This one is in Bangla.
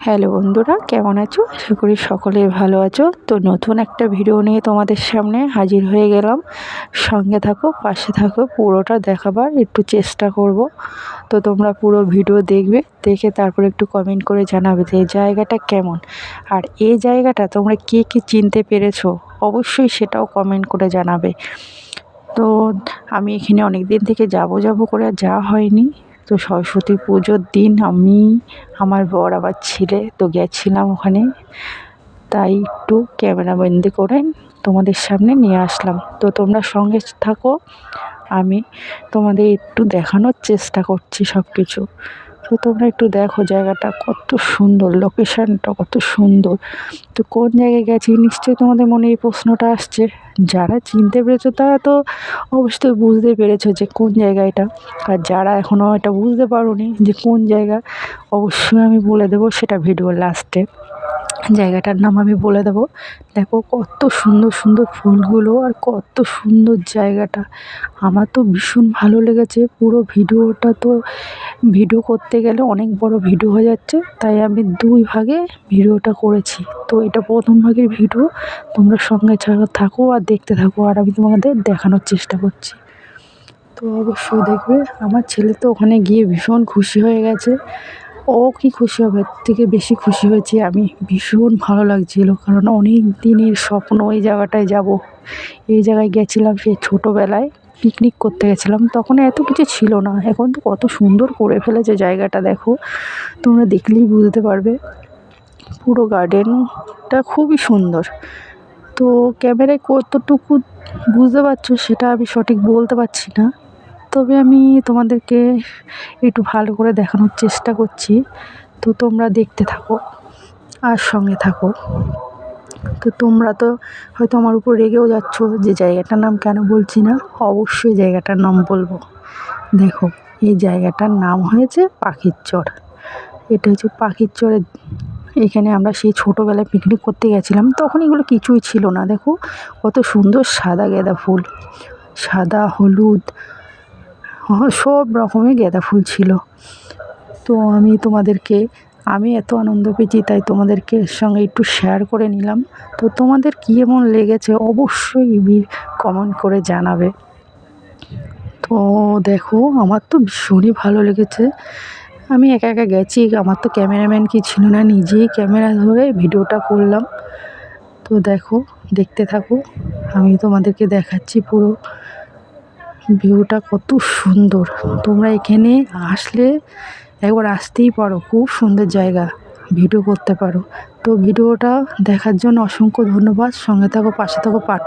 হ্যালো বন্ধুরা, কেমন আছো? আশা করি সকলে ভালো আছো। তো নতুন একটা ভিডিও নিয়ে তোমাদের সামনে হাজির হয়ে গেলাম। সঙ্গে থাকো, পাশে থাকো, পুরোটা দেখাবার একটু চেষ্টা করব। তো তোমরা পুরো ভিডিও দেখবে, দেখে তারপর একটু কমেন্ট করে জানাবে যে জায়গাটা কেমন। আর এই জায়গাটা তোমরা কে কী চিনতে পেরেছ, অবশ্যই সেটাও কমেন্ট করে জানাবে। তো আমি এখানে অনেক দিন থেকে যাব যাব করে যাওয়া হয়নি। তো সরস্বতী পুজোর দিন আমি, আমার বর আবার ছেলে, তো গেছিলাম ওখানে। তাই একটু ক্যামেরাবন্দি করে তোমাদের সামনে নিয়ে আসলাম। তো তোমরা সঙ্গে থাকো, আমি তোমাদের একটু দেখানোর চেষ্টা করছি সব কিছু তো তোমরা একটু দেখো জায়গাটা, কত সুন্দর লোকেশানটা কত সুন্দর। তো কোন জায়গায় গেছি নিশ্চয়ই তোমাদের মনে এই প্রশ্নটা আসছে। যারা চিনতে পেরেছ তারা তো অবশ্যই বুঝতে পেরেছ যে কোন জায়গা এটা আর যারা এখনও এটা বুঝতে পারোনি যে কোন জায়গা, অবশ্যই আমি বলে দেবো সেটা ভিডিওর লাস্টে জায়গাটার নাম আমি বলে দেবো। দেখো কত সুন্দর সুন্দর ফুলগুলো আর কত সুন্দর জায়গাটা। আমার তো ভীষণ ভালো লেগেছে পুরো ভিডিওটা তো, ভিডিও করতে গেলে অনেক বড় ভিডিও হয়ে যাচ্ছে, তাই আমি দুই ভাগে ভিডিওটা করেছি। তো এটা প্রথম ভাগের ভিডিও, তোমরা সঙ্গে ছাড়া থাকো আর দেখতে থাকো, আর আমি তোমাদের দেখানোর চেষ্টা করছি। তো অবশ্যই দেখবে, আমার ছেলে তো ওখানে গিয়ে ভীষণ খুশি হয়ে গেছে। ও কি খুশি হবে? থেকে বেশি খুশি হয়েছি আমি। ভীষণ ভালো লাগছিল, কারণ অনেক দিনের স্বপ্ন এই জায়গাটায় যাব। এই জায়গায় গেছিলাম সে ছোটোবেলায় পিকনিক করতে গেছিলাম। তখন এত কিছু ছিল না। এখন তো কত সুন্দর করে ফেলেছে জায়গাটা, দেখো। তোমরা দেখলেই বুঝতে পারবে। পুরো গার্ডেনটা খুবই সুন্দর। তো ক্যামেরায় কতটুকু বুঝতে পারছ, সেটা আমি সঠিক বলতে পারছি না। তবে আমি তোমাদেরকে একটু ভালো করে দেখানোর চেষ্টা করছি। তো তোমরা দেখতে থাকো আর সঙ্গে থাকো। তো তোমরা তো হয়তো আমার উপর রেগেও যাচ্ছ যে জায়গাটার নাম কেন বলছি না? অবশ্যই জায়গাটার নাম বলব। দেখো, এই জায়গাটার নাম হয়েছে পাখির চর। এটা হচ্ছে পাখির চরের, এখানে আমরা সেই ছোটোবেলায় পিকনিক করতে গেছিলাম। তখন এগুলো কিছুই ছিল না। দেখো, কত সুন্দর সাদা গেঁদা ফুল। সাদা, হলুদ সব রকমের গেঁদা ফুল ছিল। তো আমি তোমাদেরকে, আমি এত আনন্দ পেয়েছি, তাই তোমাদেরকে এর সঙ্গে একটু শেয়ার করে নিলাম। তো তোমাদের কী এমন লেগেছে অবশ্যই কমেন্ট করে জানাবে। তো দেখো, আমার তো ভীষণই ভালো লেগেছে। আমি একা একা গেছি, আমার তো ক্যামেরাম্যান কি ছিল না, নিজেই ক্যামেরা ধরে ভিডিওটা করলাম। তো দেখো, দেখতে থাকো, আমি তোমাদেরকে দেখাচ্ছি পুরো। ভিউটা কত সুন্দর। তোমরা এখানে আসলে একবার আসতেই পারো, খুব সুন্দর জায়গা ভিডিও করতে পারো। তো ভিডিওটা দেখার জন্য অসংখ্য ধন্যবাদ। সঙ্গে থাকো, পাশে থাকো পার্ট